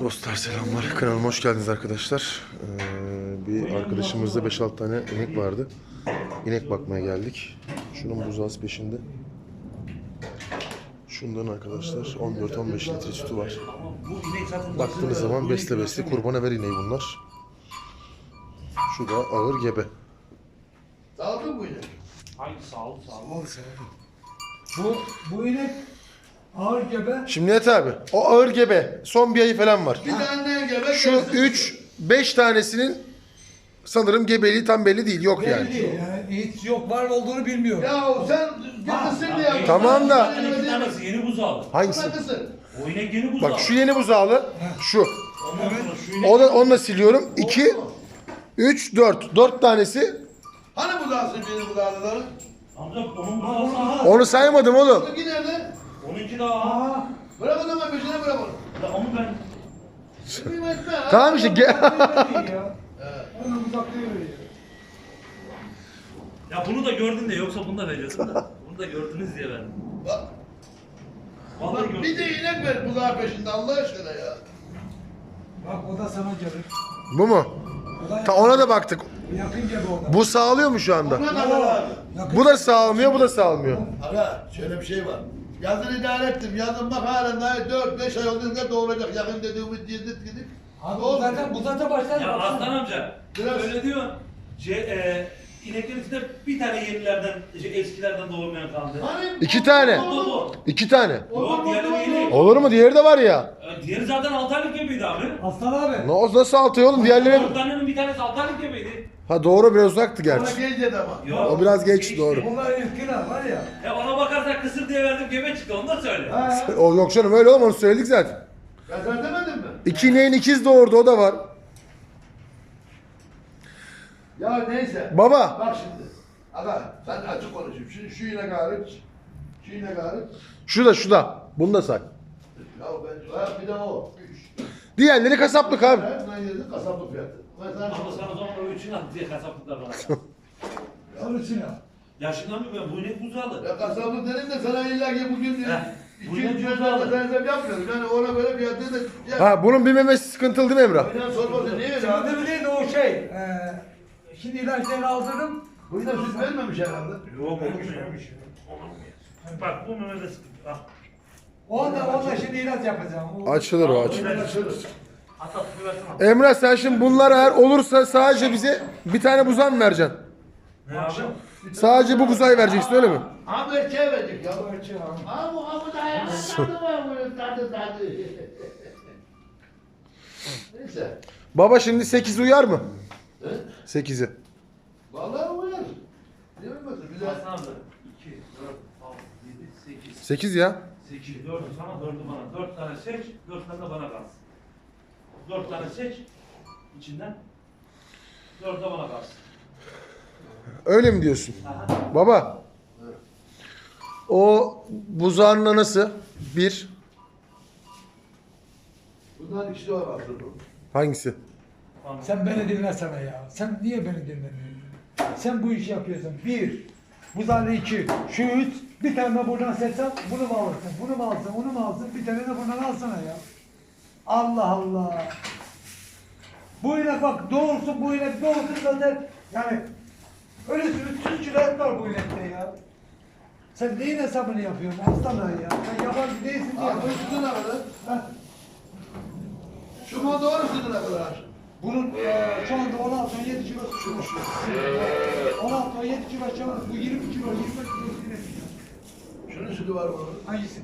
Dostlar selamlar. Kanalıma hoş geldiniz arkadaşlar. Ee, bir arkadaşımızda 5-6 tane inek vardı. İnek bakmaya geldik. Şunun buzağısı peşinde. Şundan arkadaşlar 14-15 litre sütü var. Bu inek Baktığınız zaman besle besle kurbana ver ineği bunlar. Şu da ağır gebe. Aldın mı yine? Hangi sağ ol sağ ol. Bu, bu inek ağır gebe. Şimdi Nihat abi o ağır gebe son bir ayı falan var. Bir tane gebe Şu gelsin. 3 5 tanesinin sanırım gebeliği tam belli değil. Yok Belli yani. değil yani hiç yok var olduğunu bilmiyorum. Ya sen getirsin diye. Tamam da- Bir tane iki tanesi yeni buzağı. Hangisi? Bırakırsın. O inek yeni buzağı. Bak şu yeni buzağlı. Şu. Ondan sonra şu inek. O da onunla siliyorum. 2 3 4. 4 tanesi. Hani bu da benim bu dağlıları? Amca onun buzağı sağ. Onu saymadım oğlum. Öteki nerede? Onunki daha. Aa, Bırak o zaman peşine bırak onu. Ya Onu ben. Tamam işte ge- uzaklığı veriyor ya. Bunu da gördün de yoksa bunu da veriyorsun da. Bunu da gördünüz diye verdim. Bak, Vallahi bak, gördüm. bir de inek ver buzağı peşinde Allah aşkına ya. Bak o da sana gelir. Bu mu? O da Ta ona da baktık. yakın o da. Bu sağlıyor mu şu anda? Kadar abi. Yakın Bu da sağlamıyor, bu da sağlamıyor. Aga şöyle bir şey var. Yazın idare ettim. Yazın bak halen daha 4-5 ay olduğunda doğuracak. Yakın dediğimiz yedik gidip. Abi bu zaten, bu zaten başlar. Ya Aslan amca. Biraz- Öyle diyor. Şey, e, ineklerin içinde bir tane yenilerden, şey, eskilerden doğurmayan kaldı. Hani? İki tane. Bu bu. İki tane. Yok diğeri yeni. Olur mu? Diğeri de var ya. E, Diğeri zaten 6 aylık gebeydi abi. Aslan abi. Ne nasıl altı oğlum? Diğerleri... Dört tanenin bir tanesi 6 aylık gebeydi. Ha doğru biraz uzaktı Ona gerçi. genç dedi ama. Yok. O biraz geç, Geçti. doğru. Bunlar ilkine var ya. Ya ona bakarsan kısır diye verdim gebe çıktı onu da söyle. Ha. O yok canım öyle onu söyledik zaten. Ben sana demedim mi? İki ineğin ikiz doğurdu o da var. Ya neyse. Baba. Bak şimdi. Aga sen açık konuşayım. Şu, şu inek hariç. Şu inek hariç. Şu da şu da. Bunu da say. Ya ben, ha, bir de o. Üç. Diğerleri kasaplık abi. Her neydi kasaplık fiyatı. Ama sana o zaman o üçün at diye kasaplıklar bana. Ya. Yaşından mı ben bu inek buzağlı. Ya kasaplık dedim de sana illa ki bugün Heh, iki bu da benzem yapmıyoruz. Yani ona böyle da... Ya, Ha bunun bir memesi sıkıntılı değil mi Emrah? Oynan sorması niye öyle Şimdi abi? bileydi o şey. E, şimdi ilaçlarını aldırdım. Bu yine süt vermemiş herhalde. Yok olmuyor. Bak bu memede sıkıntı. Ah. Onda, onda şimdi ilaç yapacağım. O- Açılır o Al, açılır. Açılır. Emrah sen şimdi bunlar eğer olursa sadece bize bir tane buzan mı vereceksin? Ne abi? Sadece bu buzayı vereceksin öyle mi? Abi erkeğe verecek ya. Var. Abi bu abi da ya. Tadı var tadı tadı. Neyse. Baba şimdi 8 uyar mı? He? 8'i. Vallahi uyar. Değil mi Batı? Güzel. Aslan abi. 2, 4, 6, 7, 8. 8 ya. 8, 4 sana, 4'ü bana. 4 tane seç, 4 tane de bana kalsın. 4 tane seç içinden. 4 de bana kalsın. Öyle mi diyorsun? Aha. Baba. O buzağının anası bir. Bundan ikisi var aslında. Hangisi? Sen beni dinlesene ya. Sen niye beni dinlemiyorsun? Sen bu işi yapıyorsun. Bir. Bu iki. Şu üç. Bir tane de buradan seçsem bunu mu alırsın? Bunu mu alsın? Onu mu alsın? Bir tane de bundan alsana ya. Allah Allah. Bu inek bak doğursun bu inek doğursun zaten yani öyle 300 kilo et var bu inekte ya. Sen neyin hesabını yapıyorsun aslan ya? Sen yabancı değilsin diye. Abi bu sütü ne kadar? Heh. Şu mu doğru sütü ne kadar? Bunun eee, şu anda 16-17 kilo şu. 16-17 kilo şu an bu 20 kilo 25 kilo. Şunun sütü var mı? Hangisi?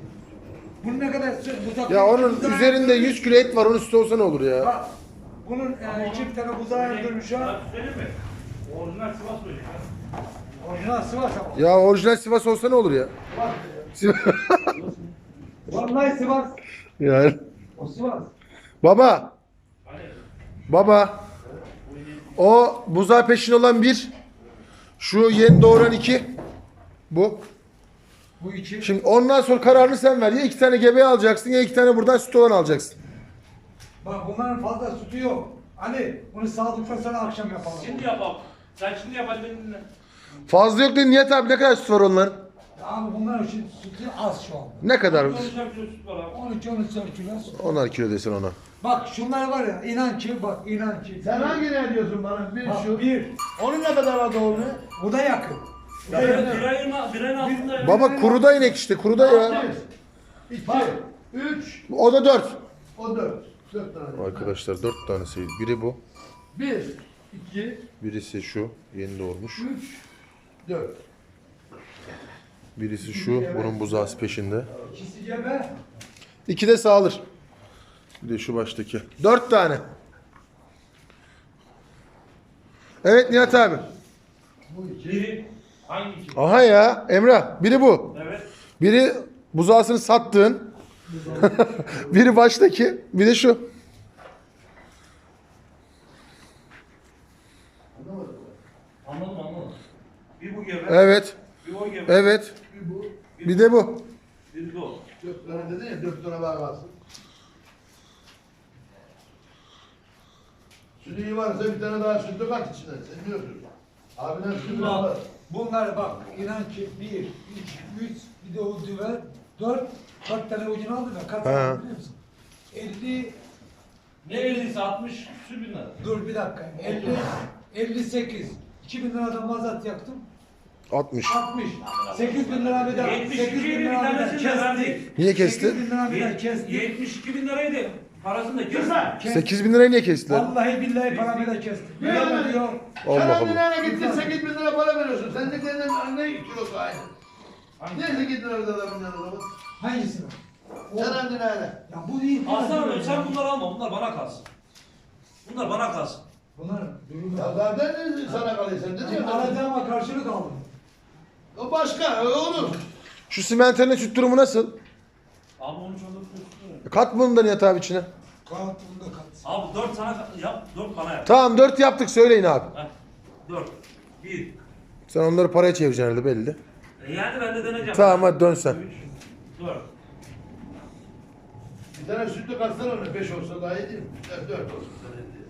Bunun ne kadar buzağı- Ya onun buzağı- üzerinde 100 kilo et var onun üstü olsa ne olur ya? Bak, bunun eee, iki tane buzağı öldürmüş ha. Söyleyeyim mi? Orijinal Sivas böyle. Orijinal Sivas ama. Ya orijinal Sivas olsa ne olur ya? Sivas- Vallahi Sivas. yani. O Sivas. Baba. Hani Baba. O buzağı peşin olan bir. Şu yeni doğuran iki. Bu. Bu iki. Şimdi ondan sonra kararını sen ver. Ya iki tane gebe alacaksın ya iki tane buradan süt olan alacaksın. Bak bunların fazla sütü yok. Ali bunu sağdıktan sonra akşam yapalım. Şimdi yapalım. Sen şimdi yap hadi benimle. Fazla yok dedi Nihat abi ne kadar süt var onların? Abi bunlar için sütü az şu anda. Ne kadar? 13 kilo süt var abi. 13-13 kilo. Desen ona. Bak şunlar var ya inan ki bak inan ki. Sen hangi ne diyorsun bana? Bir Bak, şu. bir. Onun ne kadar var doğru? Bu da yakın. Bu da Bir yakın. ayın, bir ayın altında ya. Baba kuruda inek işte kuruda ya. İki, üç, O da dört. o dört. Dört tane. Arkadaşlar dört tanesi. Biri bu. Bir, iki, Birisi şu. Yeni doğurmuş. üç, dört. Birisi şu. Bunun buzağısı peşinde. İkisi gebe. İki de sağılır. Bir de şu baştaki. Dört tane. Evet Nihat abi. Bu iki. Biri hangi? Aha ya Emrah. Biri bu. Evet. Biri buzağısını sattığın. biri baştaki. Bir de şu. Anladım anladım. Bir bu gebe, Evet. bir o gebe, Evet. Bir bu. Bir de bu. bir de o. Dört tane dedin ya, dört tane var kalsın. Sütü iyi varsa bir tane daha sütü kat içine. Sen diyorsun. Abiden sütü Bunlar- var. Bunlar bak inan ki bir, iki, üç, bir de o düve, dört, dört tane ucunu aldı da kaç tane biliyor musun? 50, Ne 50'si 60 küsür bin lira. dur bir dakika, 50, 58, 2000 liradan mazat yaktım, 60. 60, 8 bin lira bir daha, 72 8 bin lira bir daha tanesini de verdik. kestik. Niye kesti? 8 bin lira bir daha kestik. 72 bin liraydı. Parasını da. Kes- 8 bin lirayı niye kestiler? Vallahi billahi paramı da kestik. Ne Ne yani? diyor? Allah Sen Allah. Abina'ya gittin 8 bin lira para veriyorsun. Sen de kendin ne kilosu aynı. Ne 8 lira da adamın yanında bak. Hangisini? O- Sen Abina'ya. Ya bu değil. Aslan abi sen bunları alma. Bunlar bana kalsın. Bunlar bana kalsın. Bunlar durumu. Ya zaten sana kalıyor sen de Şimdi diyorsun. alacağıma karşılık aldım. O başka, o olur. Şu simenterinin süt durumu nasıl? Abi 13 14 küsür. Kat bunu da Nihat abi içine. Kağıt bunda kat. Abi 4 sana yap, 4 bana yap. Tamam 4 yaptık söyleyin abi. Heh. 4. 1. Sen onları paraya çevireceksin herhalde belli. E yani ben de deneyeceğim. Tamam hadi dön sen. 3. 4. Bir tane sütlü katsana onu. 5 olsa daha iyi değil mi? Ya 4 olsun sana iyi değil.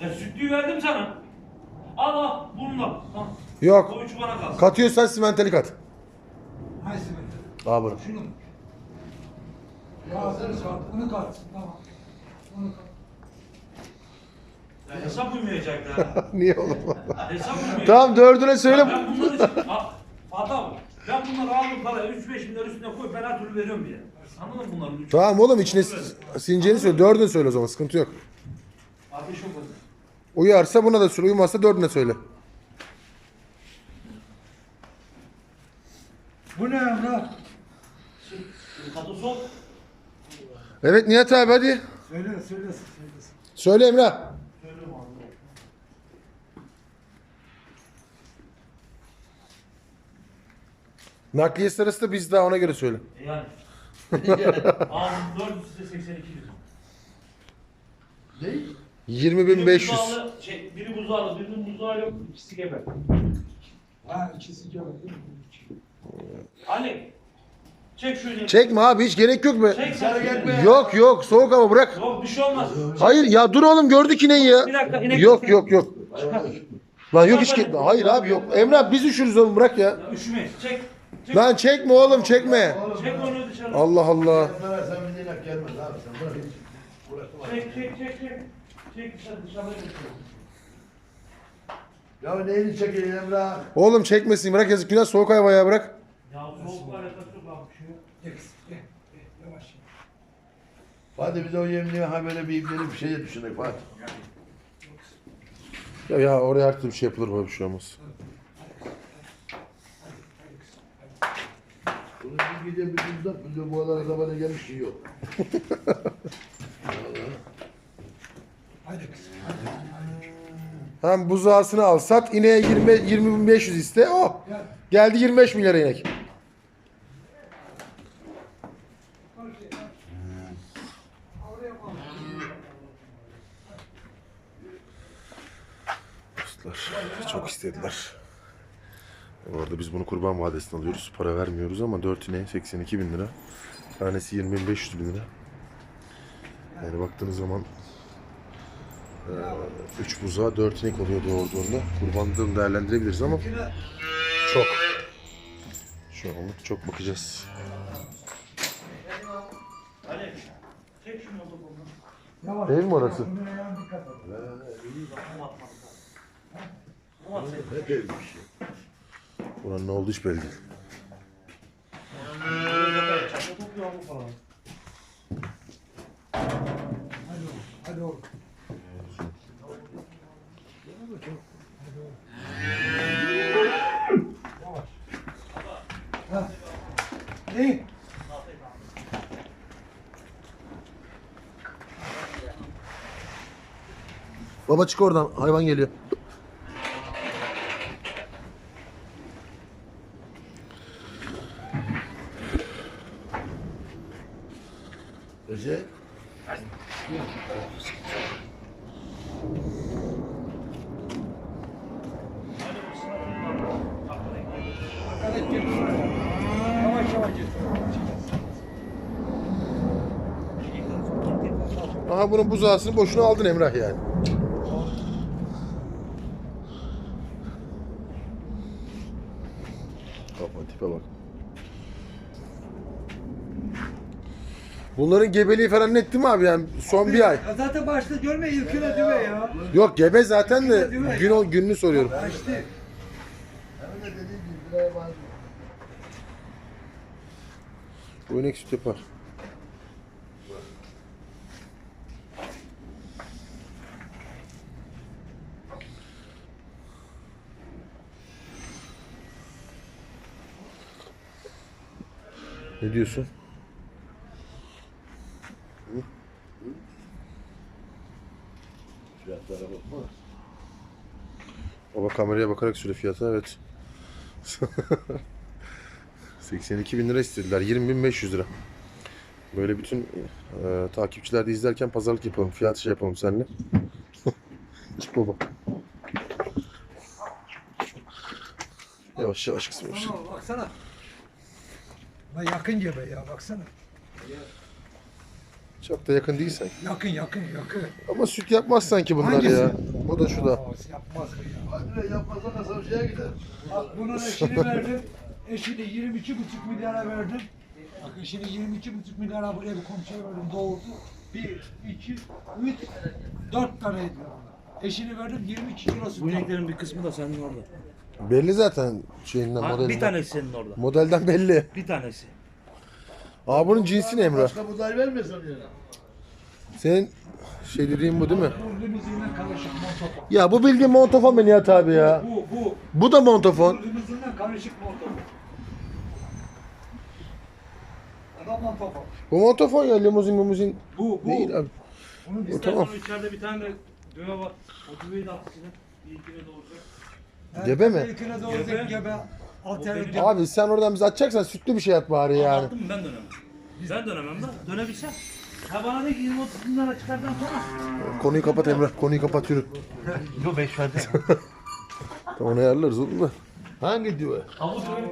Ya sütlüyü verdim sana. Al al bununla. Al. Yok. O üçü bana kalsın. Katıyorsan simentali kat. Hangisi mi? Al bunu. Şunu mu? Kağıtını kat. Bunu kat. Tamam. Bunu kat. Ya hesap uymayacak ya. Niye oğlum? hesap uymayacak. tamam dördüne söyle. Ben bunları. Bak, abi. Ben bunları aldım para 3-5 bin lira üstüne koy ben her türlü veriyorum diye. Anladın mı bunların üçü? Tamam oğlum içine s- sineceğini söyle. Dördünü söyle o zaman sıkıntı yok. Ateş yok. Uyarsa buna da söyle. Uymazsa dördüne söyle. Bu ne Emrah? Evet Nihat abi hadi. Söyle, söylesin, söylesin. Söyle Emrah. Abi. Nakliye sırası da biz daha ona göre söyle. E yani. Aldım 400 size 82 lira. Ne? 20.500. buzağlı, şey, biri buzağlı, birinin buzağı yok, ikisi gebe. Ha ikisi gel değil mi? Çek şöyle. Çekme abi hiç gerek yok be. Çek sen. Yok yok soğuk hava bırak. Yok bir şey olmaz. Hayır ya dur oğlum gördük ineği ya. Bir dakika inek. Yok yok yok. Lan yok hiç ge- Hayır abi yok. Emrah biz üşürüz oğlum bırak ya. Ya üşümeyin. Çek. Çek. Lan çekme oğlum çekme. Çek onu dışarı. Allah Allah. Sen bir dinar gelmez abi. Sen bırak hiç. Uğraşma. Çek çek çek çek. Çek dışarı götür. Ya neyini çekeyim Emrah? Oğlum çekmesin bırak yazık günah soğuk hava ya bırak. Ya soğuk var alakası yok. Gel, gel, gel, yavaş. Hadi biz o yemliğe ha böyle bir ibnelik bir şey düşünelim Fatih. Ya, ya oraya her türlü bir şey yapılır böyle bir şey olmaz. Bunu bir gece bir uzat, biz de bu aralar sabahına gelmiş şey yok. Hadi kızım. Hadi. Hem buzağısını al sat ineğe 20 20.500 iste. Oh. Gel. Geldi 25 milyara inek. Dostlar çok istediler. Bu arada biz bunu kurban vadesinden alıyoruz. Para vermiyoruz ama 4 ineğe 82 bin lira. Tanesi 20.500 bin lira. Yani baktığınız zaman 3 buzağa 4 inek oluyor doğurduğunda. Kurbanlığını değerlendirebiliriz ama çok. Şu anlık çok bakacağız. Değil mi orası? Ne dev bir şey. Buranın ne olduğu hiç belli değil. Hadi oğlum. Ne? Baba çık oradan. Hayvan geliyor. Git. Aha bunun buzağısını boşuna aldın Emrah yani. Bunların gebeliği falan netti mi abi yani son bir ay? Zaten başta görme yılkına düve ya. Yok gebe zaten de gün o gününü soruyorum. Açtı. Hem de dediğim gibi liraya var. Bu inek süt yapar. Ne diyorsun? Fiyatlara bakma. Baba kameraya bakarak söyle fiyatı evet. 82 bin lira istediler. 20.500 lira. Böyle bütün e, takipçiler de izlerken pazarlık yapalım. Fiyat şey yapalım seninle. Çık baba. Yavaş yavaş. Ama baksana. Lan yakın gebe ya baksana. Çok da yakın değil sanki. Yakın yakın yakın. Ama süt yapmaz sanki bunlar Hangisi? ya. O da şu da. Yapmaz mı ya? Hadi yapmasa nasıl şeye gider. Bak bunun eşini verdim. Eşini 22,5 milyara verdim. Bak eşini 22,5 milyara buraya bir komşuya verdim. Doğurdu. 1, 2, 3, 4 taneydi. Eşini verdim 22 kilo süt. Bu ineklerin bir kısmı da senin orada. Belli zaten şeyinden Ha, modelinden. bir tanesi senin orada. Modelden belli. Bir tanesi. Aa bunun cinsi ne Emrah? Başka buğday vermiyorsan ya. Senin şey dediğin bu değil mi? Bu limuzinle karışık montofon. Ya bu bildiğin montofon mu Nihat abi ya? Bu, bu. Bu da montofon. Bu karışık montofon. Adam montofon. Bu montofon ya limuzin limuzin Bu, bu. değil abi. Bunun İstersen tamam. içeride bir tane de düve var. O düveyi de at içine. Bir ikine doğacak. Gebe mi? İlkine gebe. Alternatif. Abi sen oradan bizi atacaksan sütlü bir şey at bari yani. Attım mı ben dönemem. Ben dönemem de dönebilsem. Ha bana de ki 20 30 bin lira çıkardan sonra. Konuyu kapat Emrah. Konuyu kapat yürü. Yo 5 verdi. Tamam onu ayarlarız oğlum da. Hangi diyor? Havuz öyle.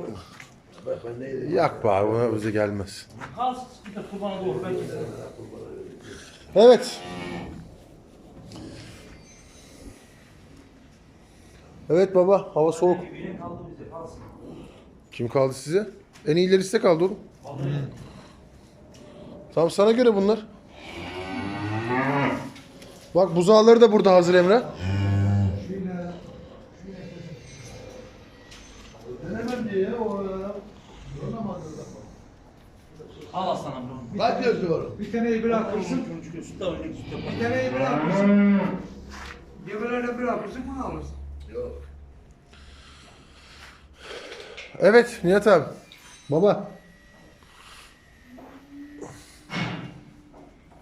Bak ben neydi? Yak be abi ona bize gelmez. Kalsın bir de kurbana doğru ben keserim. Evet. Evet baba hava soğuk. İnek kaldı bize kalsın. Kim kaldı size? En iyileri size kaldı oğlum. Tamam sana göre bunlar. Bak buzağları da burada hazır Emre. Al aslanım bunu. Kaç yazıyorum? Bir taneyi bırakırsın. Çocuk süt de öyle süt yapar. Bir taneyi bırakırsın. Gebelerine bırakırsın bunu alırsın. Yok. Evet Nihat abi. Baba.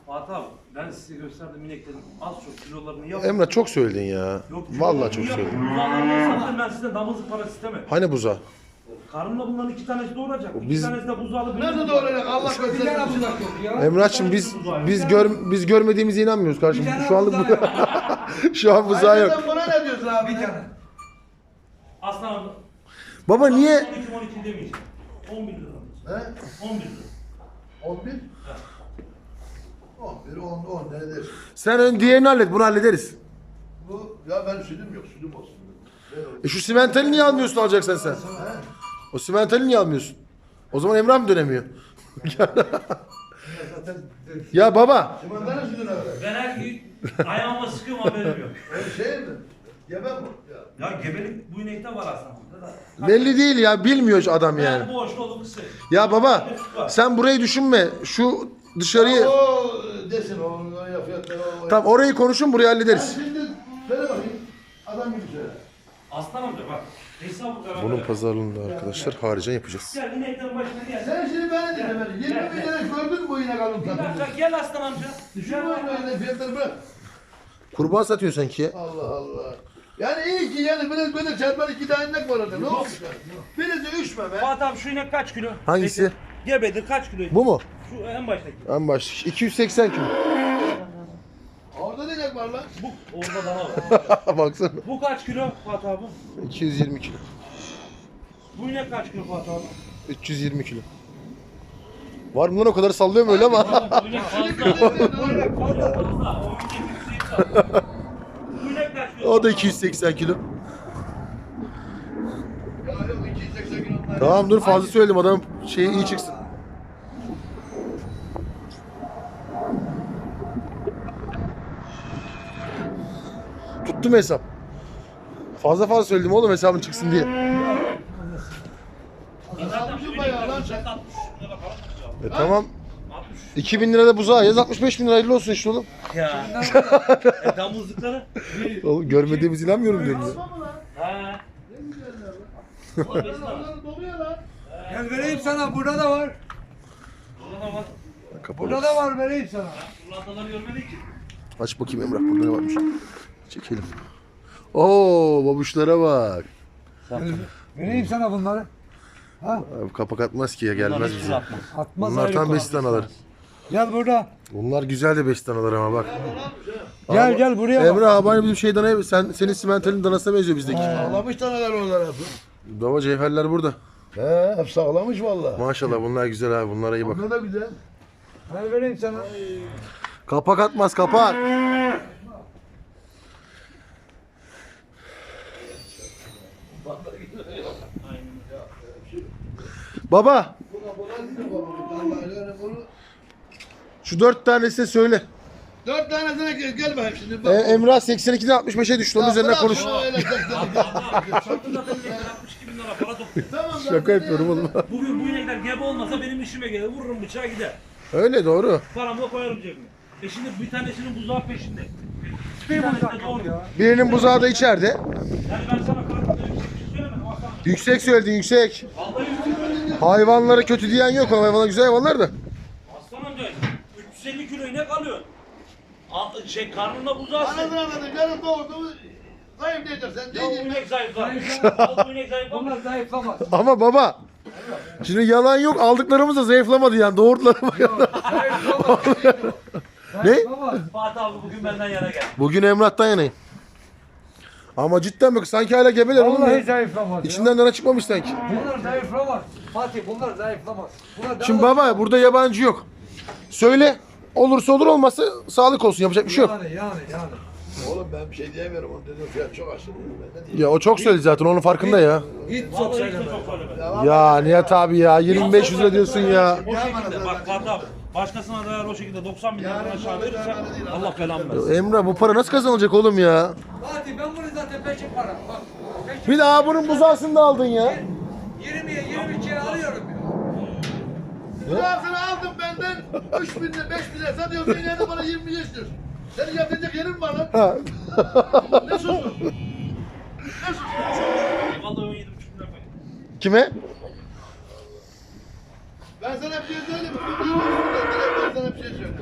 Fatih abi ben size gösterdim ineklerin az çok kilolarını yap. Emre çok söyledin ya. Yok, Vallahi çok söyledin. Buzağlarını sattım ben size damızlık parası istemedim. Hani buza? Karnımla bunların iki tanesi doğuracak. İki Biz- tanesi de buzağlı. biri Nerede buzağlı. doğrayacak Allah Bir tane göstermesin. buzak yok ya. Emrah'cığım biz biz gör biz görmediğimize inanmıyoruz kardeşim. Bir tane Şu anlık buzağı bu şu an buzağı yok. Aynen buna ne diyorsun abi? Bir tane. Aslanım. Baba niye 12 12 demeyeceğim. 11 lira. He? 11 lira. 11? 11, 10, 10 ne dersin? sen ön diğerini hallet bunu hallederiz. Bu, ya ben sütüm yok, sütüm olsun. Ver onu. E şu simentali niye almıyorsun alacaksan sen? He? O simentali niye almıyorsun? O zaman Emrah mı dönemiyor? Zaten ya baba. Kumandana sütün öyle. Ben her gün ayağıma sıkıyorum haberim yok. Şey mi? Yemem mi? Ya. Ya gebelik bu inekte var aslında. burada da. Belli değil ya bilmiyor şu adam Yani yani. bu olur kısa. Ya baba sen burayı düşünme. Şu dışarıyı O desin o. o yapıyor. o- tam orayı konuşun burayı Sen hallederiz. şimdi söyle bakayım. Adam gibi söyle. Aslan amca bak. Hesabı karar Bunun pazarlığında arkadaşlar haricen yapacağız. Gel ineklerin başına gel. Sen şimdi beni dinle beni. 20 bin lira gördün mü bu yine kalın Bir dakika gel aslan amca. Düşün bu oyunu fiyatları bırak. Kurban satıyorsun sanki ya. Allah Allah. Yani iyi ki yani biraz böyle çarpar iki tane inek var orada. Ne olmuş? Birisi üç meme. Fuat abi şu inek kaç kilo? Hangisi? Gebedir kaç kilo? Bu mu? Şu en baştaki. En baş 280 kilo. Orada da inek var lan. Bu orada daha var. Baksana. Bu kaç kilo Fuat abi? 220 kilo. Bu inek kaç kilo Fuat abi? 320 kilo. Var mı lan o kadar sallıyorum öyle ama. Bu inek fazla. Bu inek fazla. O inek yükseği fazla. Bu inek kaç kilo? O da 280 kilo. Ya yok 280 kilo. onlar. Tamam dur fazla söyledim adam şeyi iyi çıksın. Tuttum hesap. Fazla fazla söyledim oğlum hesabın çıksın diye. Zaten bu bayağı lan inekler sen. 60 lira falan tutuyor. E tamam. 60. 2000 lira da buzağa yaz 65 bin lira hayırlı olsun işte oğlum. Ya. e, damızlıkları. Oğlum görmediğimiz inanmıyorum diyorum ya. Ha. Gel vereyim sana burada da var. Burada da var. Kapalı. Burada da var vereyim sana. Kullandaları görmedik ki. Aç bakayım Emrah burada ne varmış. Çekelim. Oo babuşlara bak. Vereyim sana bunları. Ha? Abi kapak atmaz ki ya gelmez bize. Atmaz Bunlar ayrı tam konu. beş tanalar. Gel burada. Bunlar güzel de beş tanalar ama bak. Gel gel buraya bak. Emrah abi aynı bizim şey dana, sen, senin simentalin danasına benziyor bizdeki. Sağlamış taneler onlar hep. Baba cevherler burada. He hep sağlamış valla. Maşallah bunlar güzel abi bunlara iyi bak. Ne da güzel. Ben vereyim sana. Kapak atmaz kapak. Baba şu dört tanesini söyle. Dört tanesine gel, gel bakayım şimdi. Bak. Emrah 82'den 65'e düştü onun üzerine konuş. şunu öyle seksen. Sattı zaten inekler 62 bin lira para topluyor. Tamam lan. Şaka yapıyorum oğlum. Bugün bu inekler gebe olmasa benim işime gelir. Vururum bıçağı gider. Öyle doğru. Paramı da koyarım cebime. E şimdi bir tanesinin buzağı peşinde. Bir tanesi de doğru. Birinin buzağı da içeride. Yani ben sana kalkıp yüksek bir şey söylemedim. Yüksek söyledin yüksek. Vallahi yüksek. Hayvanlara kötü diyen yok. Hayvanlar güzel hayvanlar da. Aslan amca 350 kilo inek alıyor. Al- Şey karnında buzağı sen. Anladın anladın. Yarın doğdu. Zayıf diyecek sen. Ya bu inek zayıflar. Bu inek zayıflar. Bunlar zayıflamaz. Ama baba. Şimdi yalan yok. Aldıklarımız da zayıflamadı yani. Doğurdular. Zayıflamaz. Ne? Zayıflamaz. Fatih abi bugün benden yana gel. Bugün Emrah'tan yanayım. Ama cidden bak sanki hala gebeler oğlum Vallahi zayıflamaz ya. İçinden dana çıkmamış sanki. Bunlar zayıflamaz. Fatih bunlar zayıflamaz. Bunlar Şimdi baba burada yabancı yok. Söyle. Olursa olur olmazsa sağlık olsun. Yapacak bir şey yok. Yani yani yani. Oğlum ben bir şey diyemiyorum. Onun dediği fiyat çok aşırı. Ben ne diyeyim? Ya o çok söyledi zaten onun farkında ya. Hiç çok söyleme. çok söyleme. Ya Nihat abi ya 2500 lira diyorsun ya. O şekilde bak Fatih. Başkasına değer o şekilde 90 bin liradan aşağı verirsen Allah belamı versin. Emrah bu para nasıl kazanılacak oğlum ya? Fatih ben bunu zaten peşin para. Bak. Peşin Bir daha bunun buzağısını da aldın ya. 20'ye 22'ye alıyorum ya. Kirasını aldım benden. 3 bin lira, 5 bin lira satıyorsun. Yine de bana 20 istiyorsun. Senin yatacak yerin mi var lan? Ha. Ne susun? Ne susun? Vallahi 17,5 bin lira koy. Kime? Ben sana bir şey söyleyeyim mi? Direkt ben sana bir şey söyleyeyim.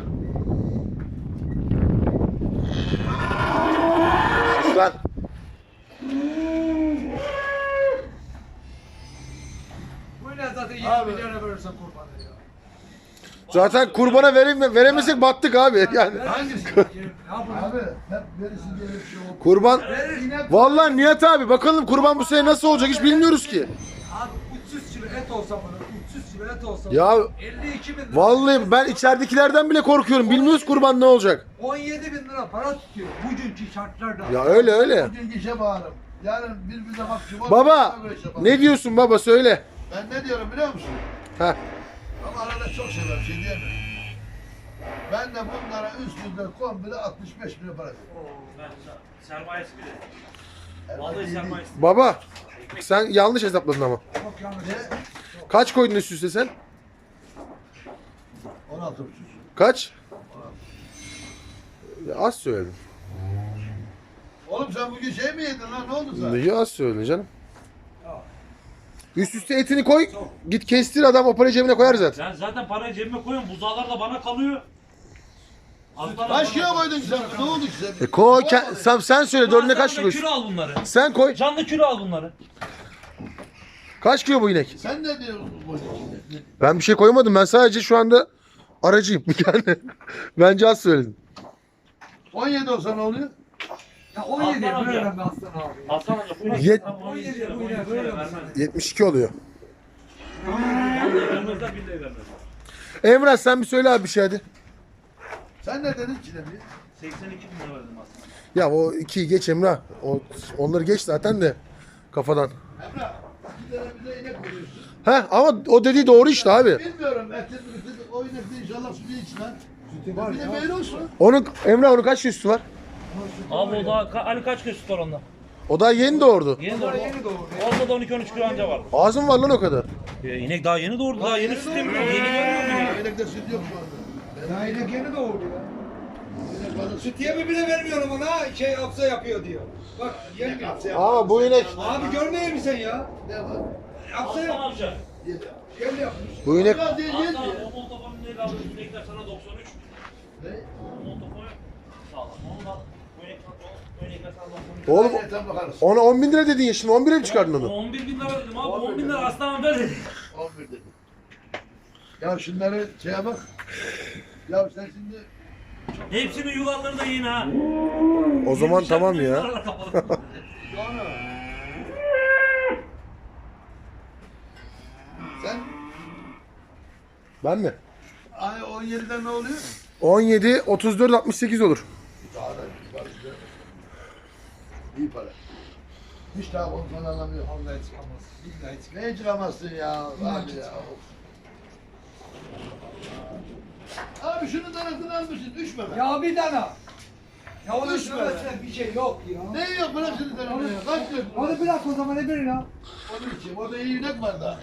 Sus lan. Bu ne zaten 20 Abi. milyona verirsen ya. Zaten kurbana verem veremesek battık abi yani. Hangisi? Ne yapalım? Abi hep verirsin diye bir şey oldu. Kurban Vallahi Nihat abi bakalım kurban bu sene nasıl olacak hiç bilmiyoruz ki. Abi 300 kilo et olsa bana, 300 kilo et olsa Ya 52 bin lira. vallahi ben içeridekilerden bile korkuyorum. Bilmiyoruz kurban ne olacak. 17 bin lira para tutuyor bugünkü şartlarda. Ya öyle öyle. bugün işe bağırım. Yarın birbirine bak. Baba böyle işe bağırım. ne diyorsun baba söyle. Ben ne diyorum biliyor musun? Heh. Ama arada çok şey var, şey diyemem. Ben de bunlara üstünde komple 65 bin lira para veriyorum. Ben sermayesi bile. Vallahi sermayesi. Baba sen yanlış hesapladın ama. Çok yanlış. Ne? Kaç koydun üst üste sen? 16 buçuk. Kaç? Ya Az söyledin. Oğlum sen bugün şey mi yedin lan? Ne oldu sana? Niye az söyledin canım? Üst üste etini koy. Git kestir adam o parayı cebine koyar zaten. Ben zaten parayı cebime koyuyorum. Buzağlar da bana kalıyor. Aslanım Kaç kilo koydun sen? Ne oldu ki sen? E koy ke- sen, sen söyle dörde kaç kilo? Kilo al bunları. Sen koy. Canlı kilo al bunları. Kaç kilo bu inek? Sen ne diyorsun bu içinde? Ben bir şey koymadım. Ben sadece şu anda aracıyım. Yani bence az söyledin. 17 olsa ne oluyor? Ya 17 Aslan böyle ben aslan abi. Aslan amca bu inek. Yet- Tam on yedi 17 lira, bu böyle misin? 72 oluyor. Vermezler billahi vermezler. Emrah sen bir söyle abi bir şey hadi. Sen ne dedin ki demin? 82 bin lira verdim aslında. Ya o ikiyi geç Emrah. O, onları geç zaten de kafadan. Emrah, bir tane bize inek veriyorsun. He ama o dediği doğru işte abi. Bilmiyorum, etin, etin, o inek de inşallah sütü iç lan. Sütü var Bir de ya. böyle olsun. Onun Emrah onun kaç üstü var? Abi o daha ka- Ali kaç kilo süt var onda? O daha yeni doğurdu. Yeni doğurdu. Onda da 12-13 kilo anca var. Ağzın var lan o kadar. E, inek daha yeni doğurdu. Daha yeni süt emiyor. Yeni görmüyor? İnekte süt yok şu anda. Daha inek yeni doğurdu ya. Fazla süt Süt yemi bile vermiyorum ona. Şey apsa yapıyor diyor. Bak yemiyor. Ama bu inek Abi görmüyor musun sen ya? ne var? Apsa Aslan yap. amca. Yedi. Gel yapmış. bu inek Biraz değil, yedi. Aslan o montofonun neyle aldı? İnekler sana 93. Ne? O montofonu sağlam. Onu da bu inekler, o inekler sana 93. Oğlum bakarız. ona 10 bin lira dedin ya şimdi 11'e mi çıkardın onu? 11 bin lira dedim abi. 10 bin lira aslan amca dedi. 11 dedim. Ya şunları şeye bak. Ya sen şimdi Hepsinin yuvaları da yeni ha. O zaman tamam ya. kapalı. sen Ben mi? ay 17'den ne oluyor? 17, 34, 68 olur. Daha da iyi para işte. İyi para. Hiç daha konuşmanı anlamıyorum. Vallahi çıkamaz. Billahi çıkamaz. Neye çıkamazsın ya? Abi ya. Abi şunun tarafını almışsın. Üç mü? Ya bir tane. Ya onun üstüne bir şey yok ya. Ne yok bırak şunu tarafını ya. Kaç diyorsun? Onu bırak o zaman ne ya. Onun için. Orada iyi inek var da.